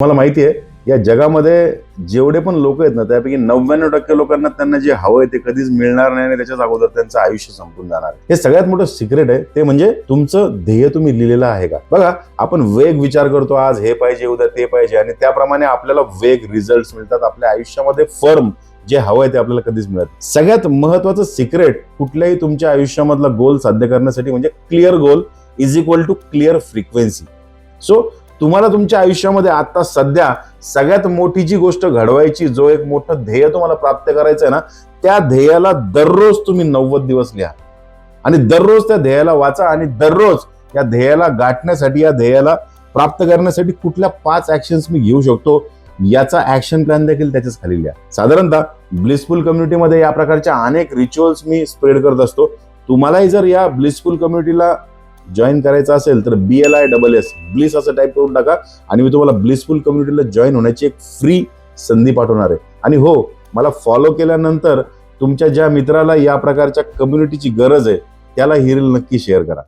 मला माहिती आहे या जगामध्ये जेवढे पण लोक आहेत ना त्यापैकी नव्याण्णव टक्के लोकांना त्यांना जे हवं आहे ते कधीच मिळणार नाही आणि त्याच्याच अगोदर त्यांचं आयुष्य संपून जाणार हे सगळ्यात मोठं सिक्रेट आहे. ते म्हणजे तुमचं ध्येय तुम्ही लिहिलेलं आहे का? बघा आपण वेग विचार करतो आज हे पाहिजे उद्या ते पाहिजे आणि त्याप्रमाणे आपल्याला वेग रिझल्ट मिळतात. आपल्या आयुष्यामध्ये फर्म जे हवं आहे ते आपल्याला कधीच मिळत सगळ्यात महत्वाचं सिक्रेट कुठल्याही तुमच्या आयुष्यामधला गोल साध्य करण्यासाठी म्हणजे clear goal is equal to clear frequency so तुम्हाला तुमच्या आयुष्यामध्ये आता सध्या सगळ्यात मोठी जी गोष्ट घडवायची जो एक मोठं ध्येय तुम्हाला प्राप्त करायचं आहे ना त्या ध्येयाला दररोज तुम्ही नव्वद दिवस लिहा. आणि दररोज त्या ध्येयाला वाचा आणि दररोज या ध्येयाला गाठण्यासाठी या ध्येयाला प्राप्त करण्यासाठी कुठल्या पाच ऍक्शन्स मी घेऊ शकतो याचा ऍक्शन प्लॅन देखील त्याच्याच खाली लिहा. साधारणतः ब्लिसफुल कम्युनिटीमध्ये या प्रकारच्या अनेक रिच्युअल्स मी स्प्रेड करत असतो. तुम्हालाही जर या ब्लिसफुल कम्युनिटीला जॉईन करायचं असेल तर B L I double S bliss असं टाईप करून टाका. आणि मी तुम्हाला ब्लिसफुल कम्युनिटीला जॉईन होण्याची एक फ्री संधी पाठवणार आहे. आणि हो मला फॉलो केल्यानंतर तुमच्या ज्या मित्राला या प्रकारच्या कम्युनिटीची गरज आहे त्याला ही रील नक्की शेअर करा.